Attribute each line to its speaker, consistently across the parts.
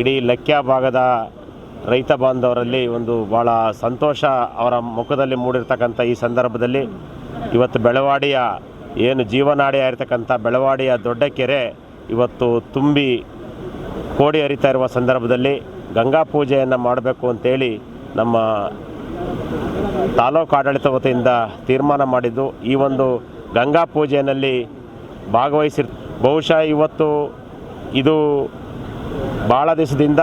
Speaker 1: ಇಡೀ ಲಕ್ಯ ಭಾಗದ ರೈತ ಬಾಂಧವರಲ್ಲಿ ಒಂದು ಭಾಳ ಸಂತೋಷ ಅವರ ಮುಖದಲ್ಲಿ ಮೂಡಿರ್ತಕ್ಕಂಥ ಈ ಸಂದರ್ಭದಲ್ಲಿ. ಇವತ್ತು ಬೆಳವಾಡಿಯ ಏನು ಜೀವನಾಡಿ ಬೆಳವಾಡಿಯ ದೊಡ್ಡ ಕೆರೆ ಇವತ್ತು ತುಂಬಿ ಕೋಡಿ ಹರಿತಾ ಇರುವ ಸಂದರ್ಭದಲ್ಲಿ ಗಂಗಾ ಪೂಜೆಯನ್ನು ಮಾಡಬೇಕು ಅಂತೇಳಿ ನಮ್ಮ ತಾಲೂಕು ಆಡಳಿತ ವತಿಯಿಂದ ತೀರ್ಮಾನ ಮಾಡಿದ್ದು. ಈ ಒಂದು ಗಂಗಾ ಪೂಜೆಯಲ್ಲಿ ಭಾಗವಹಿಸಿರ್ ಬಹುಶಃ ಇವತ್ತು ಇದು ಭಾಳ ದಿವಸದಿಂದ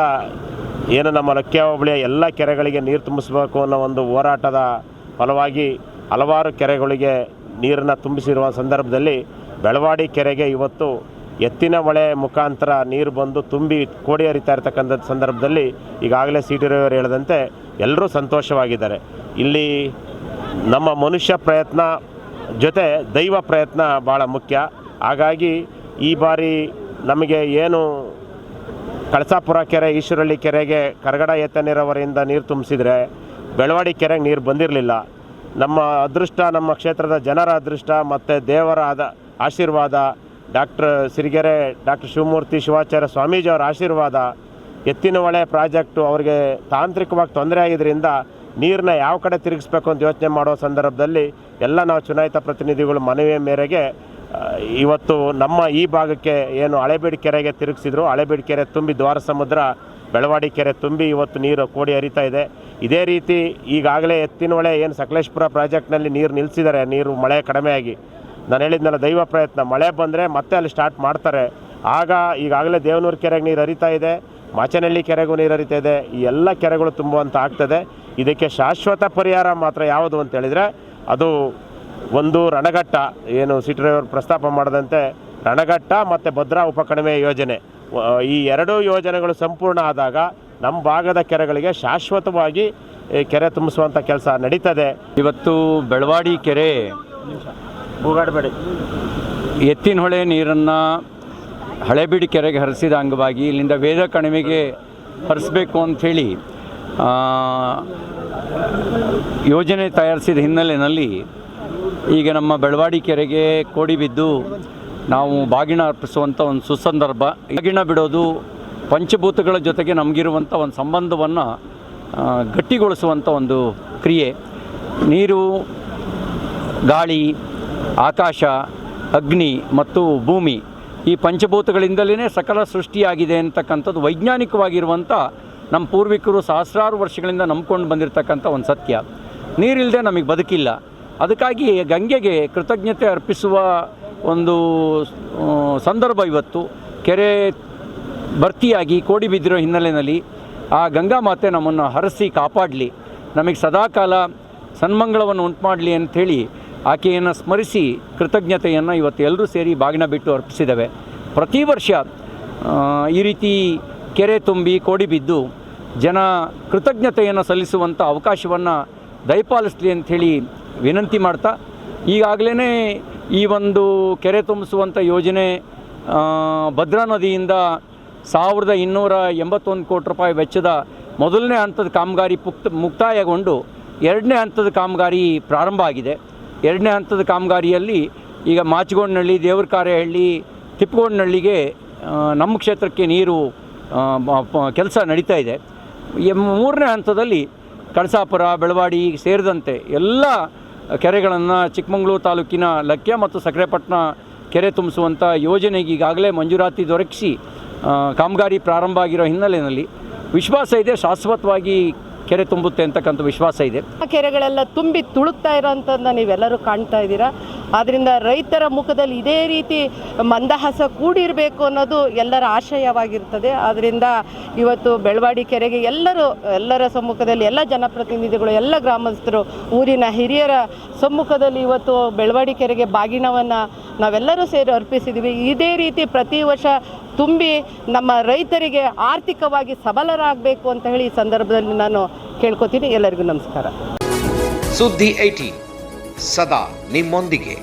Speaker 1: ಏನು ನಮ್ಮ ಲಕ್ಕೆ ಹೋಬಳಿಯ ಎಲ್ಲ ಕೆರೆಗಳಿಗೆ ನೀರು ತುಂಬಿಸಬೇಕು ಅನ್ನೋ ಒಂದು ಹೋರಾಟದ ಫಲವಾಗಿ ಹಲವಾರು ಕೆರೆಗಳಿಗೆ ನೀರನ್ನು ತುಂಬಿಸಿರುವ ಸಂದರ್ಭದಲ್ಲಿ ಬೆಳವಾಡಿ ಕೆರೆಗೆ ಇವತ್ತು ಎತ್ತಿನ ಮಳೆ ಮುಖಾಂತರ ನೀರು ಬಂದು ತುಂಬಿ ಕೋಡಿ ಹರಿತಾ ಇರ್ತಕ್ಕಂಥ ಸಂದರ್ಭದಲ್ಲಿ ಈಗಾಗಲೇ ಸಿ ಟಿ ರವಿಯವರು ಹೇಳಿದಂತೆ ಎಲ್ಲರೂ ಸಂತೋಷವಾಗಿದ್ದಾರೆ. ಇಲ್ಲಿ ನಮ್ಮ ಮನುಷ್ಯ ಪ್ರಯತ್ನ ಜೊತೆ ದೈವ ಪ್ರಯತ್ನ ಭಾಳ ಮುಖ್ಯ. ಹಾಗಾಗಿ ಈ ಬಾರಿ ನಮಗೆ ಏನು ಕಳಸಾಪುರ ಕೆರೆ, ಈಶ್ವರಳ್ಳಿ ಕೆರೆಗೆ ಕರಗಡ ಏತ ನೀರಾವರಿಯಿಂದ ನೀರು ತುಂಬಿಸಿದ್ರೆ ಬೆಳವಾಡಿ ಕೆರೆಗೆ ನೀರು ಬಂದಿರಲಿಲ್ಲ. ನಮ್ಮ ಅದೃಷ್ಟ, ನಮ್ಮ ಕ್ಷೇತ್ರದ ಜನರ ಅದೃಷ್ಟ ಮತ್ತು ದೇವರ ಆಶೀರ್ವಾದ, ಡಾಕ್ಟರ್ ಸಿರಿಗೆರೆ, ಡಾಕ್ಟರ್ ಶಿವಮೂರ್ತಿ ಶಿವಾಚಾರ್ಯ ಸ್ವಾಮೀಜಿಯವರ ಆಶೀರ್ವಾದ, ಎತ್ತಿನ ಹೊಳೆ ಪ್ರಾಜೆಕ್ಟು ಅವರಿಗೆ ತಾಂತ್ರಿಕವಾಗಿ ತೊಂದರೆ ಆಗಿದ್ದರಿಂದ ನೀರನ್ನ ಯಾವ ಕಡೆ ತಿರುಗಿಸ್ಬೇಕು ಅಂತ ಯೋಚನೆ ಮಾಡೋ ಸಂದರ್ಭದಲ್ಲಿ ಎಲ್ಲ ನಾವು ಚುನಾಯಿತ ಪ್ರತಿನಿಧಿಗಳು ಮನವಿಯ ಮೇರೆಗೆ ಇವತ್ತು ನಮ್ಮ ಈ ಭಾಗಕ್ಕೆ ಏನು ಹಳೆಬೀಡು ಕೆರೆಗೆ ತಿರುಗಿಸಿದ್ರು. ಹಳೆಬೀಡು ಕೆರೆ ತುಂಬಿ ದ್ವಾರ ಸಮುದ್ರ ಬೆಳವಾಡಿ ಕೆರೆ ತುಂಬಿ ಇವತ್ತು ನೀರು ಕೋಡಿ ಹರಿತಾ ಇದೆ. ಇದೇ ರೀತಿ ಈಗಾಗಲೇ ಎತ್ತಿನೊಳೆ ಏನು ಸಕಲೇಶ್ಪುರ ಪ್ರಾಜೆಕ್ಟ್ನಲ್ಲಿ ನೀರು ನಿಲ್ಲಿಸಿದ್ದಾರೆ ನೀರು ಮಳೆ ಕಡಿಮೆಯಾಗಿ. ನಾನು ಹೇಳಿದ್ನಲ್ಲ, ದೈವ ಪ್ರಯತ್ನ. ಮಳೆ ಬಂದರೆ ಮತ್ತೆ ಅಲ್ಲಿ ಸ್ಟಾರ್ಟ್ ಮಾಡ್ತಾರೆ. ಆಗ ಈಗಾಗಲೇ ದೇವನೂರು ಕೆರೆಗೆ ನೀರು ಹರಿತಾ ಇದೆ. ಮಾಚನಹಳ್ಳಿ ಕೆರೆಗೂ ನೀರು ಹರಿತಾ ಇದೆ. ಈ ಎಲ್ಲ ಕೆರೆಗಳು ತುಂಬುವಂತ ಆಗ್ತದೆ ಇದಕ್ಕೆ ಶಾಶ್ವತ ಪರಿಹಾರ ಮಾತ್ರ ಯಾವುದು ಅಂತ ಹೇಳಿದರೆ ಅದು ಒಂದು ರಣಘಟ್ಟ ಏನು ಸಿಟಿರವರು ಪ್ರಸ್ತಾಪ ಮಾಡದಂತೆ ರಣಘಟ್ಟ ಮತ್ತು ಭದ್ರಾ ಉಪಕಣಿವೆ ಯೋಜನೆ. ಈ ಎರಡೂ ಯೋಜನೆಗಳು ಸಂಪೂರ್ಣ ಆದಾಗ ನಮ್ಮ ಭಾಗದ ಕೆರೆಗಳಿಗೆ ಶಾಶ್ವತವಾಗಿ ಈ ಕೆರೆ ತುಂಬಿಸುವಂಥ ಕೆಲಸ ನಡೀತದೆ.
Speaker 2: ಇವತ್ತು ಬೆಳವಾಡಿ ಕೆರೆ
Speaker 1: ಕೂಗಾಡಬೇಡಿ
Speaker 2: ಎತ್ತಿನಹೊಳೆ ನೀರನ್ನು ಹಳೆಬೀಡು ಕೆರೆಗೆ ಹರಿಸಿದ ಅಂಗವಾಗಿ ಇಲ್ಲಿಂದ ವೇದ ಕಣಿವೆಗೆ ಹರಿಸ್ಬೇಕು ಅಂಥೇಳಿ ಆ, ಯೋಜನೆ ತಯಾರಿಸಿದ ಹಿನ್ನೆಲೆಯಲ್ಲಿ ಈಗ ನಮ್ಮ ಬೆಳವಾಡಿ ಕೆರೆಗೆ ಕೋಡಿ ಬಿದ್ದು ನಾವು ಬಾಗಿಣ ಅರ್ಪಿಸುವಂಥ ಒಂದು ಸುಸಂದರ್ಭ. ಬಾಗಿಣ ಬಿಡೋದು ಪಂಚಭೂತಗಳ ಜೊತೆಗೆ ನಮಗಿರುವಂಥ ಒಂದು ಸಂಬಂಧವನ್ನು ಗಟ್ಟಿಗೊಳಿಸುವಂಥ ಒಂದು ಕ್ರಿಯೆ. ನೀರು, ಗಾಳಿ, ಆಕಾಶ, ಅಗ್ನಿ ಮತ್ತು ಭೂಮಿ ಈ ಪಂಚಭೂತಗಳಿಂದಲೇ ಸಕಲ ಸೃಷ್ಟಿಯಾಗಿದೆ ಅಂತಕ್ಕಂಥದ್ದು ವೈಜ್ಞಾನಿಕವಾಗಿರುವಂಥ ನಮ್ಮ ಪೂರ್ವಿಕರು ಸಹಸ್ರಾರು ವರ್ಷಗಳಿಂದ ನಂಬ್ಕೊಂಡು ಬಂದಿರತಕ್ಕಂಥ ಒಂದು ಸತ್ಯ. ನೀರಿಲ್ಲದೆ ನಮಗೆ ಬದುಕಿಲ್ಲ. ಅದಕ್ಕಾಗಿ ಗಂಗೆಗೆ ಕೃತಜ್ಞತೆ ಅರ್ಪಿಸುವ ಒಂದು ಸಂದರ್ಭ ಇವತ್ತು. ಕೆರೆ ಭರ್ತಿಯಾಗಿ ಕೋಡಿ ಬಿದ್ದಿರೋ ಹಿನ್ನೆಲೆಯಲ್ಲಿ ಆ ಗಂಗಾ ಮಾತೆ ನಮ್ಮನ್ನು ಹರಸಿ ಕಾಪಾಡಲಿ. ನಮಗೆ ಸದಾಕಾಲ ಸನ್ಮಂಗಳವನ್ನು ಉಂಟು ಮಾಡಲಿ ಅಂಥೇಳಿ ಆಕೆಯನ್ನು ಸ್ಮರಿಸಿ ಕೃತಜ್ಞತೆಯನ್ನು ಇವತ್ತು ಎಲ್ಲರೂ ಸೇರಿ ಬಾಗಿನ ಬಿಟ್ಟು ಅರ್ಪಿಸಿದ್ದೇವೆ. ಪ್ರತಿ ವರ್ಷ ಈ ರೀತಿ ಕೆರೆ ತುಂಬಿ ಕೋಡಿ ಬಿದ್ದು ಜನ ಕೃತಜ್ಞತೆಯನ್ನು ಸಲ್ಲಿಸುವಂಥ ಅವಕಾಶವನ್ನು ದಯಪಾಲಿಸಲಿ ಅಂಥೇಳಿ ವಿನಂತಿ ಮಾಡ್ತಾ ಈಗಾಗಲೇ ಈ ಒಂದು ಕೆರೆ ತುಂಬಿಸುವಂಥ ಯೋಜನೆ ಭದ್ರಾ ನದಿಯಿಂದ ಸಾವಿರದ ಇನ್ನೂರ ಎಂಬತ್ತೊಂದು ಕೋಟಿ ರೂಪಾಯಿ ವೆಚ್ಚದ ಮೊದಲನೇ ಹಂತದ ಕಾಮಗಾರಿ ಪುಕ್ತ, ಮುಕ್ತಾಯಗೊಂಡು ಎರಡನೇ ಹಂತದ ಕಾಮಗಾರಿ ಪ್ರಾರಂಭ ಆಗಿದೆ. ಎರಡನೇ ಹಂತದ ಕಾಮಗಾರಿಯಲ್ಲಿ ಈಗ ಮಾಚಗೋಡ್ನಹಳ್ಳಿ ದೇವರಕಾರೆಹಳ್ಳಿ ತಿಪ್ಪಗೋಡ್ನಹಳ್ಳಿಗೆ ನಮ್ಮ ಕ್ಷೇತ್ರಕ್ಕೆ ನೀರು ಕೆಲಸ ನಡೀತಾ ಇದೆ. ಮೂರನೇ ಹಂತದಲ್ಲಿ ಕಳಸಾಪುರ, ಬೆಳವಾಡಿ ಸೇರಿದಂತೆ ಎಲ್ಲ ಕೆರೆಗಳನ್ನು ಚಿಕ್ಕಮಗಳೂರು ತಾಲೂಕಿನ ಲಕ್ಕೆ ಮತ್ತು ಸಕ್ಕರೆಪಟ್ಟಣ ಕೆರೆ ತುಂಬಿಸುವಂಥ ಯೋಜನೆಗೆ ಈಗಾಗಲೇ ಮಂಜೂರಾತಿ ದೊರಕಿಸಿ ಕಾಮಗಾರಿ ಪ್ರಾರಂಭ ಆಗಿರೋ ಹಿನ್ನೆಲೆಯಲ್ಲಿ ವಿಶ್ವಾಸ ಇದೆ, ಶಾಶ್ವತವಾಗಿ ಕೆರೆ ತುಂಬುತ್ತೆ ಅಂತಕ್ಕಂಥ ವಿಶ್ವಾಸ ಇದೆ.
Speaker 3: ಕೆರೆಗಳೆಲ್ಲ ತುಂಬಿ ತುಳುಕ್ತಾ ಇರೋಂಥದ್ದನ್ನ ನೀವೆಲ್ಲರೂ ಕಾಣ್ತಾ ಇದ್ದೀರಾ? ಆದ್ದರಿಂದ ರೈತರ ಮುಖದಲ್ಲಿ ಇದೇ ರೀತಿ ಮಂದಹಾಸ ಕೂಡಿರಬೇಕು ಅನ್ನೋದು ಎಲ್ಲರ ಆಶಯವಾಗಿರ್ತದೆ. ಆದ್ದರಿಂದ ಇವತ್ತು ಬೆಳವಾಡಿ ಕೆರೆಗೆ ಎಲ್ಲರೂ, ಎಲ್ಲರ ಸಮ್ಮುಖದಲ್ಲಿ ಎಲ್ಲ ಜನಪ್ರತಿನಿಧಿಗಳು, ಎಲ್ಲ ಗ್ರಾಮಸ್ಥರು, ಊರಿನ ಹಿರಿಯರ ಸಮ್ಮುಖದಲ್ಲಿ ಇವತ್ತು ಬೆಳವಾಡಿ ಕೆರೆಗೆ ಬಾಗಿನವನ್ನು ನಾವೆಲ್ಲರೂ ಸೇರಿ ಅರ್ಪಿಸಿದ್ದೀವಿ ಇದೇ ರೀತಿ ಪ್ರತಿ ವರ್ಷ ತುಂಬಿ ನಮ್ಮ ರೈತರಿಗೆ ಆರ್ಥಿಕವಾಗಿ ಸಬಲರಾಗಬೇಕು ಅಂತ ಹೇಳಿ ಈ ಸಂದರ್ಭದಲ್ಲಿ ನಾನು ಕೇಳ್ಕೊತೀನಿ. ಎಲ್ಲರಿಗೂ ನಮಸ್ಕಾರ.
Speaker 4: ಸುದ್ದಿ ಐಟಿ ಸದಾ ನಿಮ್ಮೊಂದಿಗೆ.